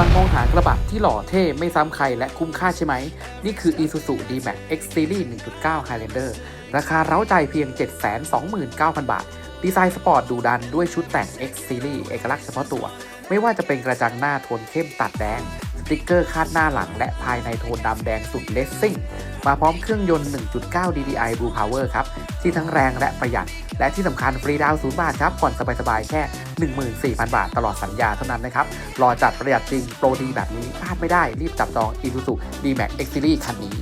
ำลังมองหากระบะที่หล่อเท่ไม่ซ้ำใครและคุ้มค่าใช่ไหม นี่คือ Isuzu D-Max X Series 1.9 Highlander ราคาเร้าใจเพียง 729,000 บาท ดีไซน์สปอร์ตดูดันด้วยชุดแต่ง X Series เอกลักษณ์เฉพาะตัว ไม่ว่าจะเป็นกระจังหน้าโทนเข้มตัดแดง สติกเกอร์คาดหน้าหลัง และภายในโทนดำแดงสุดเลสซิ่ง มาพร้อมเครื่องยนต์ 1.9 DDI Blue Power ครับ ที่ทั้งแรงและประหยัด และที่สำคัญฟรีดาวน์0บาทครับผ่อนสบายๆแค่ 14,000 บาทตลอดสัญญาเท่านั้นนะครับรอจัดประหยัดจริงโปรดีแบบนี้พลาดไม่ได้รีบจับจอง Isuzu D-Max X Series คันนี้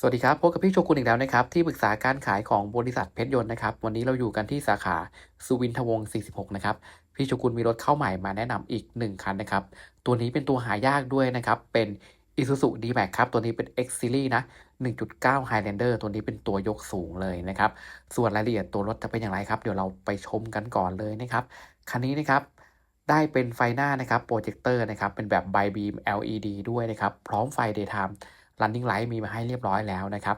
สวัสดีครับ พบกับพี่โชกุนอีกแล้วนะครับ ที่ปรึกษาการขายของบริษัทเพชรยนต์นะครับ วันนี้เราอยู่กันที่สาขาสุวินทวงศ์ 46 นะครับ พี่โชกุนมีรถเข้าใหม่มาแนะนำอีก 1 คันนะครับ ตัวนี้เป็นตัวหายากด้วยนะครับ เป็น Isuzu D-Max ครับ ตัวนี้เป็น X Series นะ 1.9 Highlander ตัวนี้เป็นตัวยกสูงเลยนะครับ ส่วนรายละเอียดตัวรถจะเป็นอย่างไรครับ เดี๋ยวเราไปชมกันก่อนเลยนะครับ คันนี้นะครับได้เป็นไฟหน้านะครับโปรเจคเตอร์นะครับ เป็นแบบ Bi Beam LED ด้วยนะครับ พร้อมไฟ Daytime Running Light มีมาให้เรียบร้อยแล้วนะครับ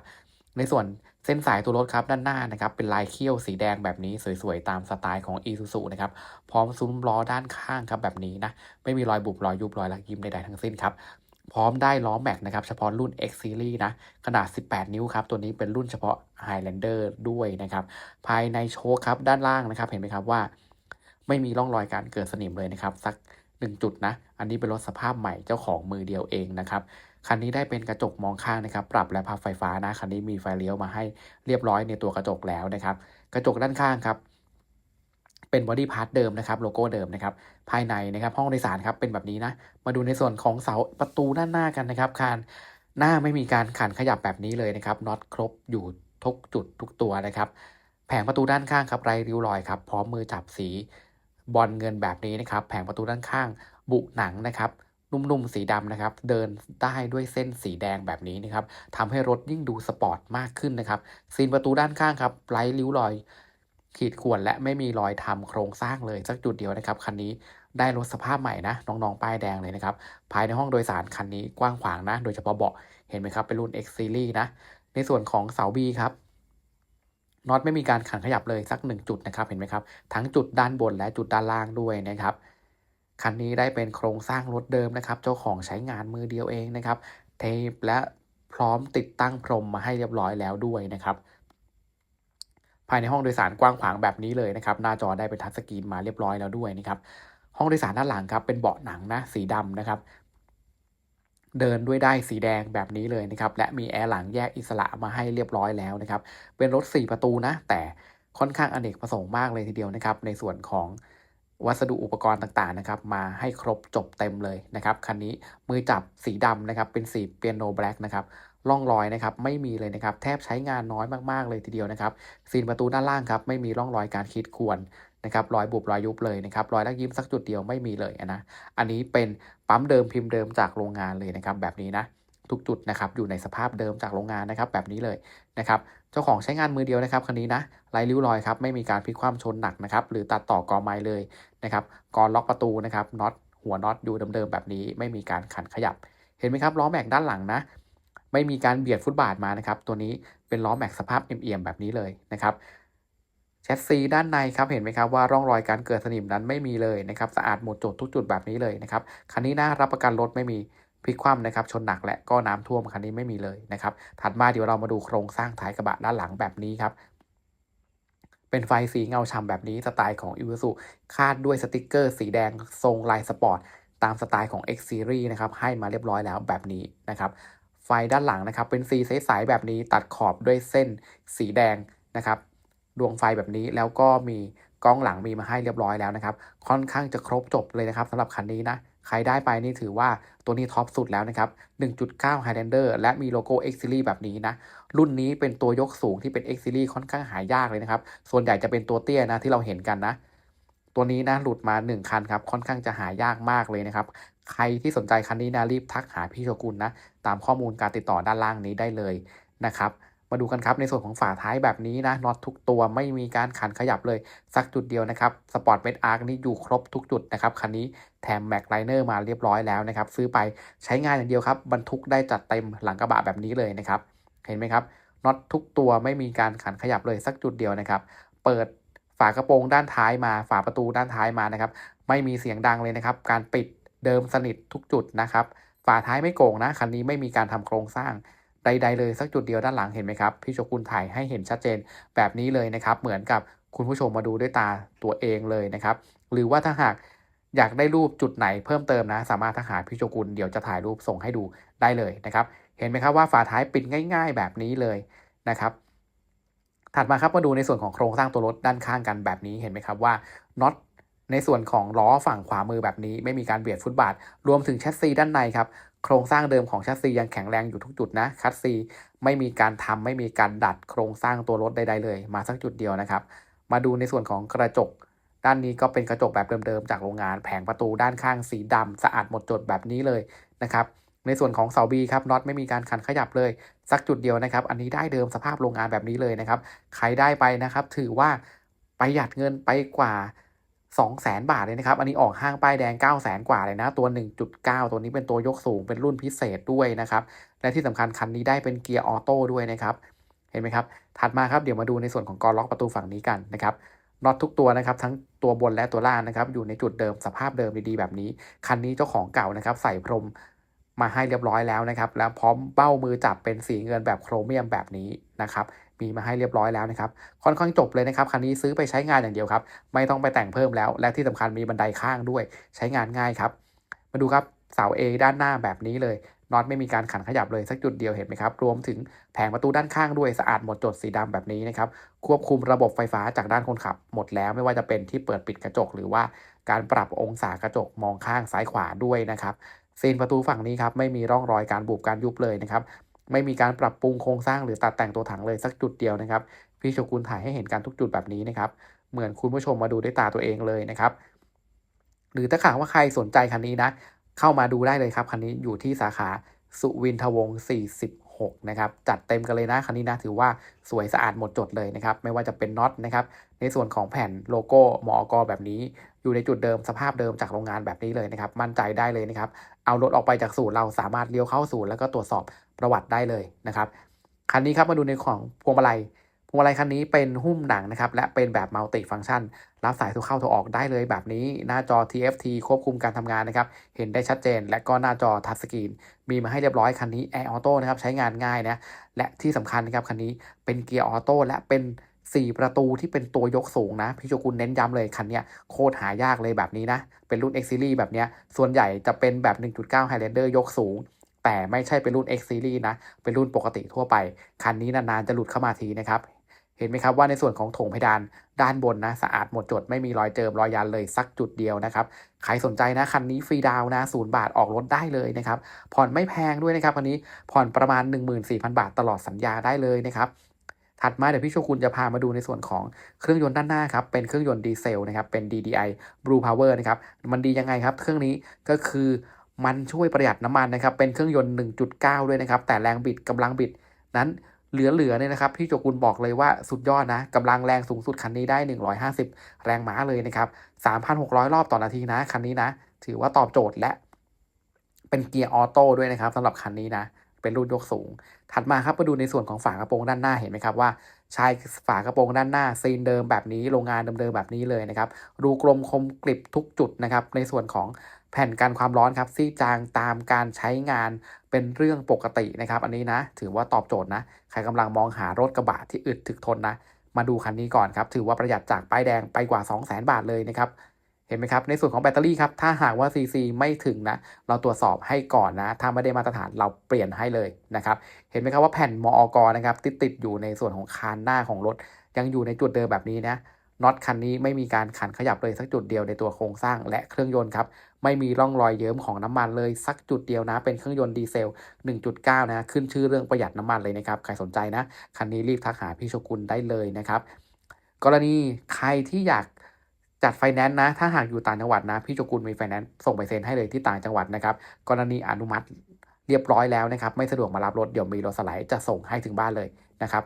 ในส่วนเส้นสายตัวรถครับด้านหน้านะครับเป็นลายเขี้ยวสีแดงแบบนี้สวยๆ ตามสไตล์ของ Isuzu นะครับพร้อมซุ้มล้อด้านข้างครับแบบนี้นะไม่มีรอยบุบรอยยุบรอยลักยิ้มใดๆทั้งสิ้นครับพร้อมได้ล้อแม็กนะครับเฉพาะรุ่น X Series นะขนาด 18 นิ้วครับตัวนี้เป็นรุ่นเฉพาะ Highlander ด้วยนะครับภายในโชคครับด้านล่างนะครับเห็นไหมครับว่า ไม่มีร่องรอยการเกิดสนิมเลยนะครับสักหนึ่งจุดนะอันนี้เป็นรถสภาพใหม่เจ้าของมือเดียวเองนะครับ คันนี้ได้เป็นกระจกมองข้างนะครับ ปรับและพับไฟฟ้านะ คันนี้มีไฟเลี้ยวมาให้เรียบร้อยในตัวกระจกแล้วนะครับ กระจกด้านข้างครับ เป็นบอดี้พาร์ทเดิมนะครับ โลโก้เดิมนะครับ ภายในนะครับ ห้องโดยสารครับ เป็นแบบนี้นะ มาดูในส่วนของเสาประตูด้านหน้ากันนะครับคานหน้าไม่มีการขันขยับแบบนี้เลยนะครับ น็อตครบอยู่ทุกจุดทุกตัวนะครับ แผงประตูด้านข้างครับไร้ริ้วรอยครับ พร้อมมือจับสีบอลเงินแบบนี้นะครับ แผงประตูด้านข้าง บุหนังนะครับ นุ่มๆสีดำนะครับ เดินได้ด้วยเส้นสีแดงแบบนี้นะครับทำให้รถยิ่งดูสปอร์ตมากขึ้นนะครับซีนประตูด้านข้างครับไร้ริ้วรอย ขีดข่วนและไม่มีรอยทำโครงสร้างเลยสักจุดเดียวนะครับคันนี้ได้รถสภาพใหม่นะ น้องๆ ป้ายแดงเลยนะครับ ภายในห้องโดยสารคันนี้กว้างขวางนะ โดยเฉพาะเบาะเห็นไหมครับ เป็นรุ่น X Series นะ ในส่วนของเสา B ครับน็อตไม่มีการขันขยับเลยสักหนึ่งจุดนะครับ เห็นไหมครับ ทั้งจุดด้านบนและจุดด้านล่างด้วยนะครับ คันนี้ได้เป็นโครงสร้างรถเดิมนะครับ เจ้าของใช้งานมือเดียวเองนะครับ เทปและพร้อมติดตั้งพรมมาให้เรียบร้อยแล้วด้วยนะครับ ภายในห้องโดยสารกว้างขวางแบบนี้เลยนะครับ หน้าจอได้เป็นทัชสกรีนมาเรียบร้อยแล้วด้วยนะครับ ห้องโดยสารด้านหลังครับ เป็นเบาะหนังนะสีดำนะครับ เดินด้วยได้สีแดงแบบนี้เลยนะครับ และมีแอร์หลังแยกอิสระมาให้เรียบร้อยแล้วนะครับ เป็นรถ 4 ประตูนะ แต่ค่อนข้างอเนกประสงค์มากเลยทีเดียวนะครับ ในส่วนของ วัสดุอุปกรณ์ต่างๆนะครับมาให้ครบจบเต็มเลยนะครับคันนี้มือจับสีดำนะครับเป็นสีเปียโนแบล็กนะครับร่องรอยนะครับไม่มีเลยนะครับแทบใช้งานน้อยมากๆเลยทีเดียวนะครับซีนประตูด้านล่างครับไม่มีร่องรอยการขีดข่วนนะครับรอยบุบรอยยุบเลยนะครับรอยลักยิ้มสักจุดเดียวไม่มีเลยนะอันนี้เป็นปั๊มเดิมพิมพ์เดิมจากโรงงานเลยนะครับแบบนี้นะ ทุกจุดนะครับอยู่ในสภาพเดิมจากโรงงานนะครับแบบนี้เลยนะครับเจ้าของใช้งานมือเดียวนะครับคันนี้นะไร้ริ้วรอยครับไม่มีการพลิกคว่ำชนหนักนะครับหรือตัดต่อกอไม้เลยนะครับกรล็อกประตูนะครับน็อตหัวน็อตอยู่เดิมๆแบบนี้ ไม่มีการขันขยับ เห็นไหมครับล้อแม็กด้านหลังนะไม่มีการเบียดฟุตบาทมานะครับตัวนี้เป็นล้อแม็กสภาพเอี่ยมๆแบบนี้เลยนะครับแชสซีด้านในครับเห็นไหมครับว่าร่องรอยการเกิดสนิมนั้นไม่มีเลยนะครับสะอาดหมดจดทุกจุดแบบนี้เลยนะครับคันนี้นะรับประกันรถไม่มี พลิกคว่ำนะครับชนหนักและก็น้ำท่วมคันนี้ไม่มีเลยนะครับถัดมาเดี๋ยวเรามาดูโครงสร้างท้ายกระบะด้านหลังแบบนี้ครับเป็นไฟสีเงาฉ่ำแบบนี้สไตล์ของ i w a s u คาดด้วยสติกเกอร์สีแดงทรงลายสปอร์ตตามสไตล์ของ X Series นะครับให้มาเรียบร้อยแล้วแบบนี้นะครับไฟด้านหลังนะครับเป็นสีใสๆแบบนี้ตัดขอบด้วยเส้นสีแดงนะครับดวงไฟแบบนี้แล้วก็มีกล้องหลังมีมาให้เรียบร้อยแล้วนะครับ ค่อนข้างจะครบจบเลยนะครับสำหรับคันนี้นะ ใครได้ไปนี่ถือว่าตัวนี้ท็อปสุดแล้วนะครับ 1.9 Highlander และมีโลโก้ X Series แบบนี้นะ รุ่นนี้เป็นตัวยกสูงที่เป็น X Series ค่อนข้างหายากเลยนะครับ ส่วนใหญ่จะเป็นตัวเตี้ยนะที่เราเห็นกันนะ ตัวนี้นะหลุดมา 1 คันครับ ค่อนข้างจะหายากมากเลยนะครับ ใครที่สนใจคันนี้นะรีบทักหาพี่โชกุนนะ ตามข้อมูลการติดต่อด้านล่างนี้ได้เลยนะครับ มาดูกันครับในส่วนของฝาท้ายแบบนี้นะน็อตทุกตัวไม่มีการขันขยับเลยสักจุดเดียวนะครับสปอร์ตเมดอาร์คนี่อยู่ครบทุกจุดนะครับคันนี้แถมแม็กไลเนอร์มาเรียบร้อยแล้วนะครับซื้อไปใช้งานอย่างเดียวครับบรรทุกได้จัดเต็มหลังกระบะแบบนี้เลยนะครับเห็นไหมครับน็อตทุกตัวไม่มีการขันขยับเลยสักจุดเดียวนะครับ เปิดฝากระโปรงด้านท้ายมาฝาประตูด้านท้ายมานะครับ ไม่มีเสียงดังเลยนะครับ การปิดเดิมสนิททุกจุดนะครับ ฝาท้ายไม่โก่งนะคันนี้ไม่มีการทำโครงสร้าง ใด ๆ เลยสักจุดเดียวด้านหลังเห็นไหมครับ พี่โชกุนถ่ายให้เห็นชัดเจนแบบนี้เลยนะครับ เหมือนกับคุณผู้ชมมาดูด้วยตาตัวเองเลยนะครับ หรือว่าถ้าหากอยากได้รูปจุดไหนเพิ่มเติมนะ สามารถทักหาพี่โชกุนเดี๋ยวจะถ่ายรูปส่งให้ดูได้เลยนะครับ เห็นไหมครับว่าฝาท้ายปิดง่าย ๆ แบบนี้เลยนะครับ ถัดมาครับมาดูในส่วนของโครงสร้างตัวรถด้านข้างกันแบบนี้เห็นไหมครับว่าน็อตในส่วนของล้อฝั่งขวามือแบบนี้ ไม่มีการเบียดฟุตบาท รวมถึงแชสซีด้านในครับ โครงสร้างเดิมของแชสซียังแข็งแรงอยู่ทุกจุดนะคัสซีไม่มีการทำไม่มีการดัดโครงสร้างตัวรถใดๆเลย มาสักจุดเดียวนะครับ มาดูในส่วนของกระจก ด้านนี้ก็เป็นกระจกแบบเดิมๆจากโรงงาน แผงประตูด้านข้างสีดำสะอาดหมดจดแบบนี้เลยนะครับในส่วนของเสาบีครับน็อตไม่มีการขันขยับเลย สักจุดเดียวนะครับ อันนี้ได้เดิมสภาพโรงงานแบบนี้เลยนะครับ ใครได้ไปนะครับ ถือว่าประหยัดเงินไปกว่า 2 0 0แสนบาทเลยนะครับ อันนี้ออกห้างป้ายแดง 9 0 0แสนกว่าเลยนะ ตัว 1.9 ตัวนี้เป็นตัวยกสูงเป็นรุ่นพิเศษด้วยนะครับ และที่สำคัญคันนี้ได้เป็นเกียร์ออโต้ด้วยนะครับ เห็นไหมครับ ถัดมาครับเดี๋ยวมาดูในส่วนของกอล็อกประตูฝั่งนี้กันนะครับน็อตทุกตัวนะครับทั้งตัวบนและตัวล่างนะครับอยู่ในจุดเดิมสภาพเดิมดีๆแบบนี้ คันนี้เจ้าของเก่านะครับใส่พรมมาให้เรียบร้อยแล้วนะครับ แล้วพร้อมเบ้ามือจับเป็นสีเงินแบบโครเมียมแบบนี้นะครับ มีมาให้เรียบร้อยแล้วนะครับ ค่อนข้างจบเลยนะครับ คันนี้ซื้อไปใช้งานอย่างเดียวครับ ไม่ต้องไปแต่งเพิ่มแล้ว และที่สำคัญมีบันไดข้างด้วย ใช้งานง่ายครับ มาดูครับเสา A ด้านหน้าแบบนี้เลยน็อตไม่มีการขันขยับเลยสักจุดเดียวเห็นไหมครับ รวมถึงแผงประตูด้านข้างด้วยสะอาดหมดจดสีดำแบบนี้นะครับ ควบคุมระบบไฟฟ้าจากด้านคนขับ หมดแล้วไม่ว่าจะเป็นที่เปิดปิดกระจก หรือว่าการปรับองศากระจกมองข้างซ้ายขวาด้วยนะครับซีนประตูฝั่งนี้ครับไม่มีร่องรอยการบุบการยุบเลยนะครับ ไม่มีการปรับปรุงโครงสร้างหรือตัดแต่งตัวถังเลยสักจุดเดียวนะครับ พี่โชกุนถ่ายให้เห็นการทุกจุดแบบนี้นะครับ เหมือนคุณผู้ชมมาดูด้วยตาตัวเองเลยนะครับ หรือถ้าหากว่าใครสนใจคันนี้นะ เข้ามาดูได้เลยครับคันนี้อยู่ที่สาขาสุวินทวงศ์ 46 นะครับ จัดเต็มกันเลยนะคันนี้นะ ถือว่าสวยสะอาดหมดจดเลยนะครับ ไม่ว่าจะเป็นน็อตนะครับ ในส่วนของแผ่นโลโก้มอกแบบนี้ อยู่ในจุดเดิมสภาพเดิมจากโรงงานแบบนี้เลยนะครับ มั่นใจได้เลยนะครับ เอารถออกไปจากศูนย์เราสามารถเลี้ยวเข้าศูนย์แล้วก็ตรวจสอบประวัติได้เลยนะครับคันนี้ครับมาดูในของพวงมาลัยพวงมาลัยคันนี้เป็นหุ้มหนังนะครับและเป็นแบบมัลติฟังก์ชัน รับสายโทรเข้าโทรออกได้เลยแบบนี้ หน้าจอ TFT ควบคุมการทำงานนะครับ เห็นได้ชัดเจน และก็หน้าจอทัชสกรีน มีมาให้เรียบร้อยคันนี้แอร์ออโต้นะครับใช้งานง่ายนะ และที่สำคัญนะครับคันนี้เป็นเกียร์ออโต้และเป็น 4 ประตูที่เป็นตัวยกสูงนะ พี่โชกุนเน้นย้ำเลยคันนี้โคตรหายากเลยแบบนี้นะ เป็นรุ่น X Series แบบเนี้ยส่วนใหญ่จะเป็นแบบ 1.9 Highlander ยกสูง แต่ไม่ใช่เป็นรุ่น X Series นะ เป็นรุ่นปกติทั่วไป คันนี้นานๆจะหลุดเข้ามาทีนะครับเห็นไหมครับว่าในส่วนของโถงเพดานด้านบนนะสะอาดหมดจดไม่มีรอยเจิมรอยยันเลยสักจุดเดียวนะครับใครสนใจนะคันนี้ฟรีดาวน์นะศูนย์บาทออกรถได้เลยนะครับผ่อนไม่แพงด้วยนะครับคันนี้ผ่อนประมาณ 14,000 บาทตลอดสัญญาได้เลยนะครับ ถัดมาเดี๋ยวพี่โชกุนจะพามาดูในส่วนของเครื่องยนต์ด้านหน้าครับ เป็นเครื่องยนต์ดีเซลนะครับ เป็น DDI Blue Power นะครับ มันดียังไงครับ เครื่องนี้ก็คือมันช่วยประหยัดน้ำมันนะครับ เป็นเครื่องยนต์ 1.9 ด้วยนะครับ แต่แรงบิดกำลังบิดนั้นเหลือๆเนี่ยนะครับพี่โจกุลบอกเลยว่าสุดยอดนะกำลังแรงสูงสุดคันนี้ได้ 150 แรงม้าเลยนะครับ3,600 รอบต่อนาทีนะคันนี้นะ ถือว่าตอบโจทย์และเป็นเกียร์ออโต้ด้วยนะครับสำหรับคันนี้นะ เป็นรุ่นยกสูง ถัดมาครับมาดูในส่วนของฝากระโปรงด้านหน้าเห็นไหมครับว่าชายฝากระโปรงด้านหน้าซีนเดิมแบบนี้โรงงานเดิมๆแบบนี้เลยนะครับรูกลมคมกริบทุกจุดนะครับในส่วนของแผ่นกันความร้อนครับซี่จางตามการใช้งานเป็นเรื่องปกตินะครับ อันนี้นะ ถือว่าตอบโจทย์นะ ใครกำลังมองหารถกระบะที่อึดถึกทนนะ มาดูคันนี้ก่อนครับ ถือว่าประหยัดจากป้ายแดงไปกว่า 2 0 0 0 0 0 บาทเลยนะครับ เห็นไหมครับ ในส่วนของแบตเตอรี่ครับ ถ้าหากว่า CC ไม่ถึงนะ เราตรวจสอบให้ก่อนนะ ถ้าไม่ได้มาตรฐานเราเปลี่ยนให้เลยนะครับ เห็นไหมครับว่าแผ่นมอกนะครับติดติดอยู่ในส่วนของคานหน้าของรถ ยังอยู่ในจุดเดิมแบบนี้นะ น็อตคันนี้ไม่มีการขันขยับเลยสักจุดเดียวในตัวโครงสร้างและเครื่องยนต์ครับ ไม่มีร่องรอยเยิ้มของน้ำมันเลยสักจุดเดียวนะ เป็นเครื่องยนต์ดีเซล 1.9 นะ ขึ้นชื่อเรื่องประหยัดน้ำมันเลยนะครับ ใครสนใจนะ คันนี้รีบทักหาพี่โชกุนได้เลยนะครับ กรณีใครที่อยาก จัดไฟแนนซ์นะ ถ้าหากอยู่ต่างจังหวัดนะ พี่โชกุนมีไฟแนนซ์ส่งไปเซ็นให้เลยที่ต่างจังหวัดนะครับ กรณีอนุมัติเรียบร้อยแล้วนะครับ ไม่สะดวกมารับรถ เดี๋ยวมีรถสไลด์จะส่งให้ถึงบ้านเลยนะครับ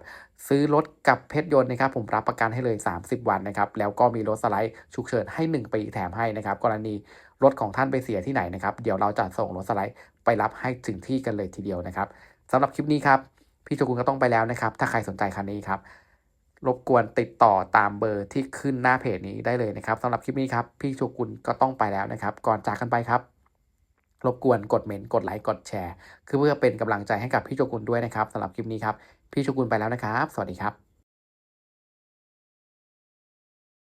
ซื้อรถกับเพชรยนต์นะครับ ผมรับประกันให้เลย 30 วันนะครับ แล้วก็มีรถสไลด์ฉุกเฉินให้ 1 ปีแถมให้นะครับ กรณีรถของท่านไปเสียที่ไหนนะครับ เดี๋ยวเราจะส่งรถสไลด์ไปรับให้ถึงที่กันเลยทีเดียวนะครับสำหรับคลิปนี้ครับ พี่โชกุนก็ต้องไปแล้วนะครับ ถ้าใครสนใจคันนี้ครับ รบกวนติดต่อตามเบอร์ที่ขึ้นหน้าเพจนี้ได้เลยนะครับสำหรับคลิปนี้ครับ พี่โชกุนก็ต้องไปแล้วนะครับ ก่อนจากกันไปครับ รบกวนกดเมนต์กดไลค์กดแชร์ คือเพื่อเป็นกำลังใจให้กับพี่โชกุนด้วยนะครับสำหรับคลิปนี้ครับ พี่โชกุนไปแล้วนะครับ สวัสดีครับ